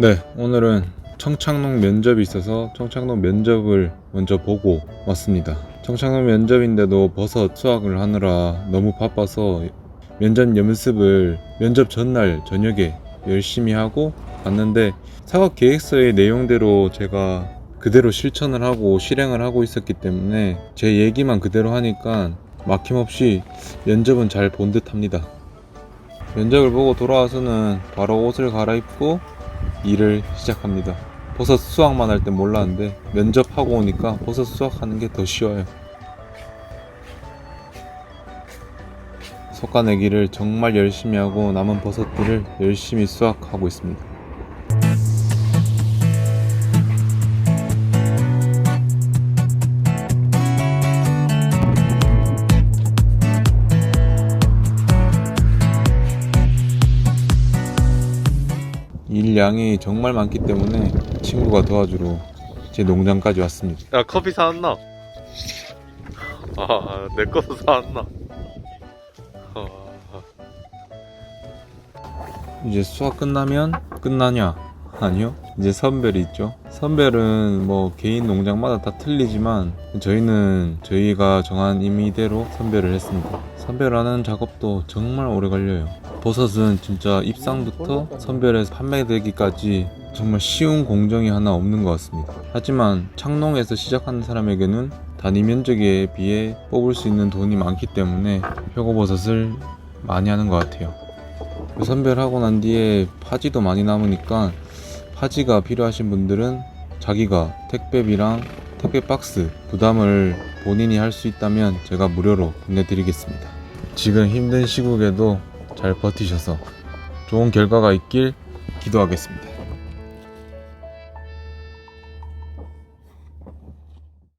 네, 오늘은 청창농 면접이 있어서 청창농 면접을 먼저 보고 왔습니다. 청창농 면접인데도 버섯 수확을 하느라 너무 바빠서 면접 연습을 면접 전날 저녁에 열심히 하고 왔는데 사업 계획서의 내용대로 제가 그대로 실천을 하고 실행을 하고 있었기 때문에 제 얘기만 그대로 하니까 막힘없이 면접은 잘 본 듯합니다. 면접을 보고 돌아와서는 바로 옷을 갈아입고 일을 시작합니다. 버섯 수확만 할 땐 몰랐는데 면접하고 오니까 버섯 수확하는 게 더 쉬워요. 솎아내기를 정말 열심히 하고 남은 버섯들을 열심히 수확하고 있습니다. 일 양이 정말 많기 때문에 친구가 도와주러 제 농장까지 왔습니다. 야 커피 사왔나? 아, 내 것도 사왔나? 아, 이제 수학 끝나면 끝나냐? 아니요. 이제 선별이 있죠. 선별은 뭐 개인 농장마다 다 틀리지만 저희는 저희가 정한 임의대로 선별을 했습니다. 선별하는 작업도 정말 오래 걸려요. 버섯은 진짜 입상부터 선별해서 판매되기까지 정말 쉬운 공정이 하나 없는 것 같습니다. 하지만 창농에서 시작하는 사람에게는 단위 면적에 비해 뽑을 수 있는 돈이 많기 때문에 표고버섯을 많이 하는 것 같아요. 그 선별하고 난 뒤에 파지도 많이 남으니까 파지가 필요하신 분들은 자기가 택배비랑 택배 박스 부담을 본인이 할 수 있다면 제가 무료로 보내드리겠습니다. 지금 힘든 시국에도 잘 버티셔서 좋은 결과가 있길 기도하겠습니다.